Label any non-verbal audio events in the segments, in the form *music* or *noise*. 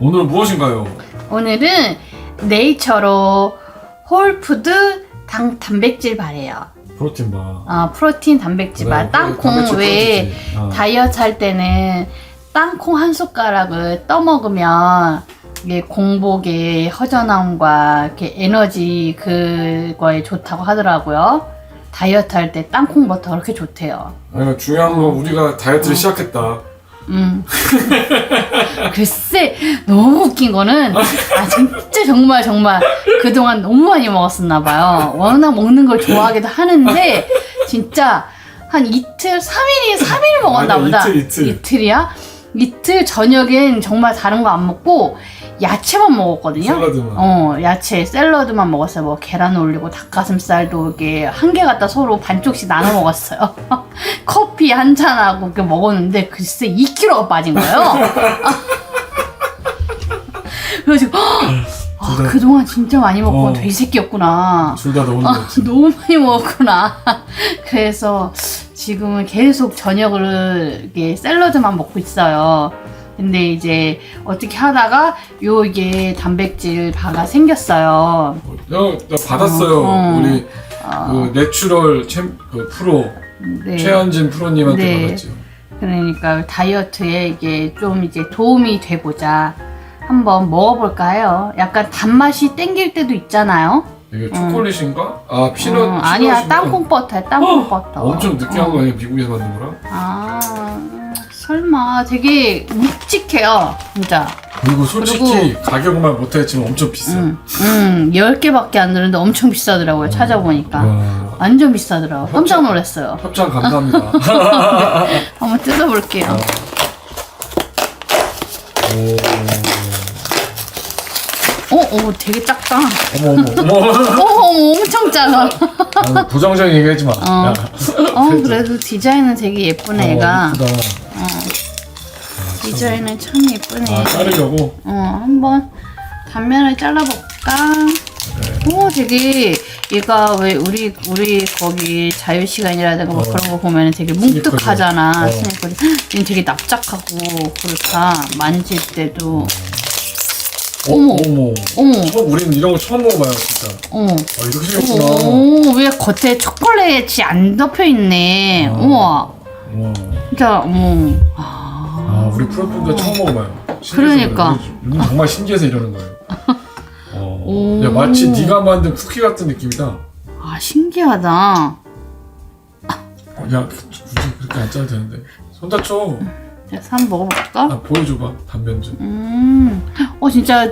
오늘은 무엇인가요? 오늘은 네이처로 홀푸드 당, 단백질 바래요. 프로틴 바. 어, 프로틴 단백질 바. 그래, 땅콩 단백질 왜 프로틴이지. 어. 다이어트 할 때는 땅콩 한 숟가락을 떠먹으면 이게 공복의 허전함과 이렇게 에너지 그거에 좋다고 하더라고요. 다이어트 할 때 땅콩 버터 그렇게 좋대요. 아니, 중요한 건 우리가 다이어트를 시작했다. 음. *laughs* 글쎄, 너무 웃긴 거는, 아, 진짜 정말 정말 그동안 너무 많이 먹었었나 봐요. 워낙 먹는 걸 좋아하기도 하는데, 진짜 한 이틀, 3일이, 3일 먹었나 아니야, 보다. 이틀, 이틀. 이틀이야? 이틀 저녁엔 정말 다른 거 안 먹고, 야채만 먹었거든요. 샐러드만. 어, 야채, 샐러드만 먹었어요. 뭐, 계란 올리고, 닭가슴살도 이게 한 개 갖다 서로 반쪽씩 나눠 먹었어요. *laughs* 커피 한 잔하고 이렇게 먹었는데, 글쎄 2kg가 빠진 거예요. *laughs* 그래가지고, 아, 진짜. 그동안 진짜 많이 먹고 어. 돼지새끼였구나. 둘다 너무 아. 너무 많이 먹었구나. *laughs* 그래서 지금은 계속 저녁을 이게 샐러드만 먹고 있어요. 근데 이제 어떻게 하다가 요 이게 단백질 바가 생겼어요. 야, 나 받았어요. 어, 어. 우리 그 내추럴 챔, 그 프로 네. 최현진 프로님한테 네. 받았죠. 그러니까 다이어트에 이게 좀 이제 도움이 되고자 한번 먹어볼까 해요. 약간 단맛이 땡길 때도 있잖아요. 이게 초콜릿인가? 아 피넛. 음, 아니야, 피넛인가? 땅콩 버터야, 땅콩 버터. 엄청 느끼한 어. 거 아니야 미국에서 만든 거랑? 아, 설마 되게 묵직해요, 진짜. 그리고 솔직히 가격만 못했지만 엄청 비싸. 음, 음, 10개밖에 안 드는데 엄청 비싸더라고요, 찾아보니까. 와, 완전 비싸더라고 요. 깜짝 놀랐어요. 협찬 감사합니다. *laughs* 한번 뜯어볼게요. 어, 어, 되게 작다. 어머 어머 어머. *laughs* 어, 어머, 엄청 작아. 아, 부정적인 얘기하지 마. 어. 야. 어, 그래도 디자인은 되게 예쁘네, 얘가. 어, 이쁘다. 디자인은 참 예쁘네. 아, 자르려고. 어, 한번 단면을 잘라볼까? 오, 되게 얘가 왜 우리 우리 거기 자유 시간이라든가 뭐 어. 그런 거 보면 되게 뭉툭하잖아. 어. 스니커즈. 얘는 되게 납작하고 그렇다. 만질 때도 어, 어머. 어머. 어머, 처음 우리는 이런 거 처음 먹어봐요 진짜. 어머. 아 이렇게 생겼구나. 오, 왜 겉에 초콜릿이 안 덮여 있네. 어. 우와, 우와. 진짜 어머. 아, 아 우리 프로필도 처음 먹어봐요. 신기해서 그러니까. 우리 정말 신기해서 이러는 거예요. *laughs* 어. 오. 야 마치 네가 만든 쿠키 같은 느낌이다. 어, 아 신기하다. 야 굳이 그렇게 안 짜도 되는데. 손 다쳐. 그래서 한번 먹어볼까? 아 보여줘봐 단면 좀. 음, 어 진짜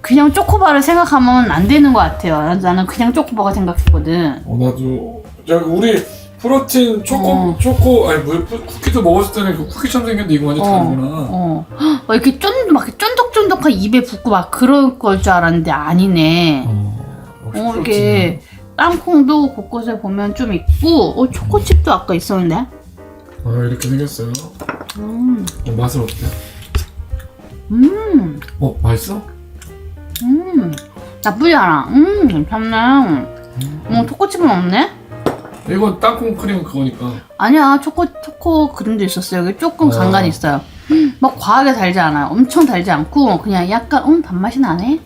그냥 초코바를 생각하면 안 되는 것 같아요. 난- 나는 그냥 초코바가 생각했거든. 어 나도 야 우리 프로틴 초코 어. 초코 아니 뭐 푸- 쿠키도 먹었을 때는 그 쿠키처럼 생겼는데 이거 완전 어, 다르구나. 어, 헉, 막 이렇게 쫀, 막 쫀득쫀득한 입에 붙고 막 그럴 걸 줄 알았는데 아니네. 어, 역시 어, 프로틴이야. 이렇게 땅콩도 곳곳에 보면 좀 있고, 어, 초코칩도 아까 있었는데. 아 이렇게 생겼어요. 음, 어, 맛은 어때? 음, 어 맛있어? 음, 나쁘지 않아. 음, 괜찮네. 어, 초코칩은 없네? 이건 땅콩 크림 그거니까. 아니야 초코 초코 그림도 있었어요. 여기 조금 어. 간간이 있어요. 막 과하게 달지 않아요. 엄청 달지 않고 그냥 약간 음 단맛이 나네.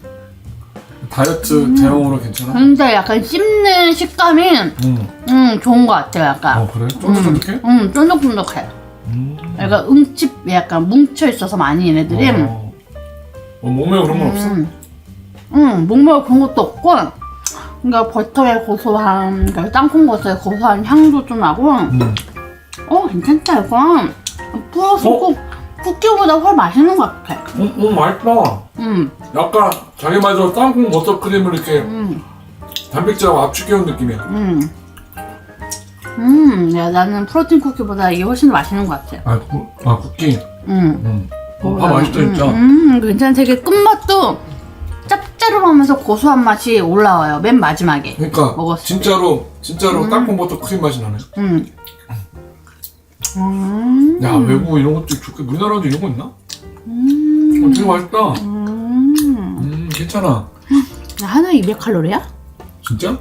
다이어트 대용으로 괜찮아? 근데 약간 씹는 식감이 응. 음 좋은 것 같아요. 약간 어 그래? 쫀득쫀득해? 음 쫀득쫀득해. 음. 약간 응집 약간 뭉쳐 있어서 많이 얘네들이 어. 어, 몸에 그런 건 없어? 음, 음 목말 그런 것도 없고 그러니까 버터의 고소한 그러니까 땅콩 버터의 고소한 향도 좀 나고 음. 어 괜찮다 이거 플러스 어? 국 쿠키보다 훨 맛있는 것 같아. 음, 음 맛있다. 음. 약간 자기 말대로 땅콩 버터 크림을 이렇게 음, 단백질하고 압축해온 느낌이야. 음. 음, 야, 나는 프로틴 쿠키보다 이게 훨씬 더 맛있는 것 같아. 아, 구, 아 쿠키. 음. 음. 어, 아 맛있다 진짜. 음, 음, 괜찮아. 되게 끝맛도 짭짤하면서 고소한 맛이 올라와요. 맨 마지막에. 그러니까 먹었을 진짜로 진짜로 땅콩 버터 크림 맛이 나네. 음. 음. 야 외국 이런 것도 좋게 우리나라도 이런 거 있나? 음. 어, 되게 맛있다. 음. 음 괜찮아. 하나 200 칼로리야? 진짜?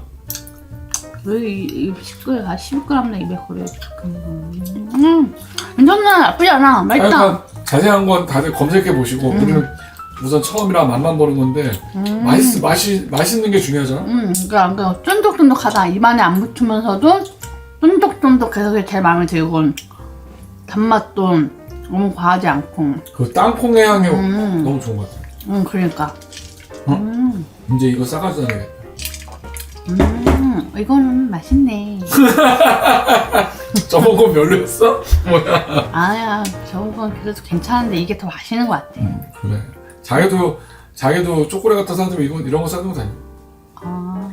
왜, 이, 10g, 아, 10g당 200칼로리. 음. 괜찮아. 나쁘지 않아. 맛있다. 약간 자세한 건 다들 검색해 보시고 우리는 우선 처음이라 맛만 보는 건데 음. 맛있 맛이 맛있는 게 중요하잖아. 음, 그러니까 그 쫀득쫀득하다. 입안에 안 붙으면서도 쫀득쫀득해서 그게 제일 마음에 들고 단맛도 너무 과하지 않고. 그 땅콩의 향이 음. 너무 좋은 것 같아. 음, 그러니까. 어? 음, 이제 이거 싸가지고 다니겠다. 음, 이거는 맛있네. *laughs* 저번 거 별로였어? 뭐야? 아야, 저건 그래도 괜찮은데 이게 더 맛있는 것 같아. 그래. 자기도 자기도 초콜릿 같은 사람들 이거 이런 거 싸는 거 다니. 아,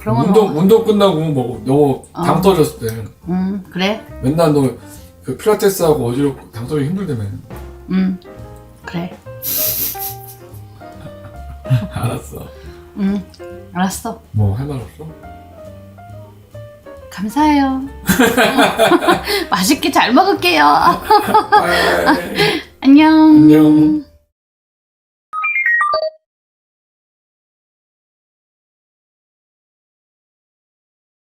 그런 건 운동 뭐, 운동 끝나고 뭐 너무 당 어. 떨어졌을 때 음, 그래, 맨날 너 그 필라테스 하고 어지럽 당 떨어지 힘들다며. 음, 그래, *laughs* 알았어. 음, 알았어. 뭐 할 말 없어? 감사해요. *laughs* 맛있게 잘 먹을게요. 아, *laughs* 안녕. 안녕.